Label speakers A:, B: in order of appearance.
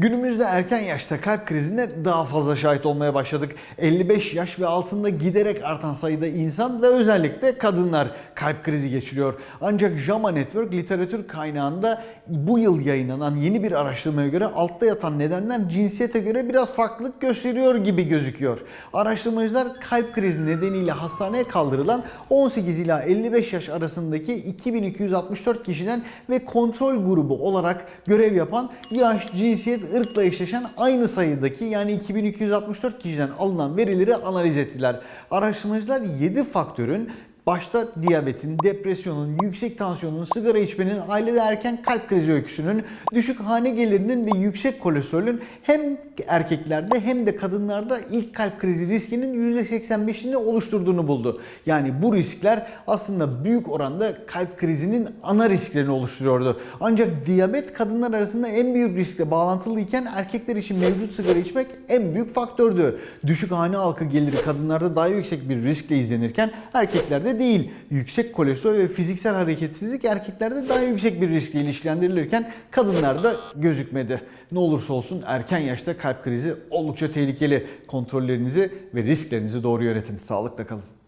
A: Günümüzde erken yaşta kalp krizine daha fazla şahit olmaya başladık. 55 yaş ve altında giderek artan sayıda insan ve özellikle kadınlar kalp krizi geçiriyor. Ancak JAMA Network literatür kaynağında bu yıl yayınlanan yeni bir araştırmaya göre altta yatan nedenler cinsiyete göre biraz farklılık gösteriyor gibi gözüküyor. Araştırmacılar kalp krizi nedeniyle hastaneye kaldırılan 18 ila 55 yaş arasındaki 2264 kişiden ve kontrol grubu olarak görev yapan yaş, cinsiyet, ırkla eşleşen aynı sayıdaki yani 2264 kişiden alınan verileri analiz ettiler. Araştırmacılar 7 faktörün Başta diyabetin, depresyonun, yüksek tansiyonun, sigara içmenin, ailede erken kalp krizi öyküsünün, düşük hane gelirinin ve yüksek kolesterolün hem erkeklerde hem de kadınlarda ilk kalp krizi riskinin %85'ini oluşturduğunu buldu. Yani bu riskler aslında büyük oranda kalp krizinin ana risklerini oluşturuyordu. Ancak diyabet kadınlar arasında en büyük riskle bağlantılıyken erkekler için mevcut sigara içmek en büyük faktördü. Düşük hane halkı geliri kadınlarda daha yüksek bir riskle izlenirken erkeklerde değil. Yüksek kolesterol ve fiziksel hareketsizlik erkeklerde daha yüksek bir riskle ilişkilendirilirken kadınlarda gözükmedi. Ne olursa olsun erken yaşta kalp krizi oldukça tehlikeli. Kontrollerinizi ve risklerinizi doğru yönetin. Sağlıkla kalın.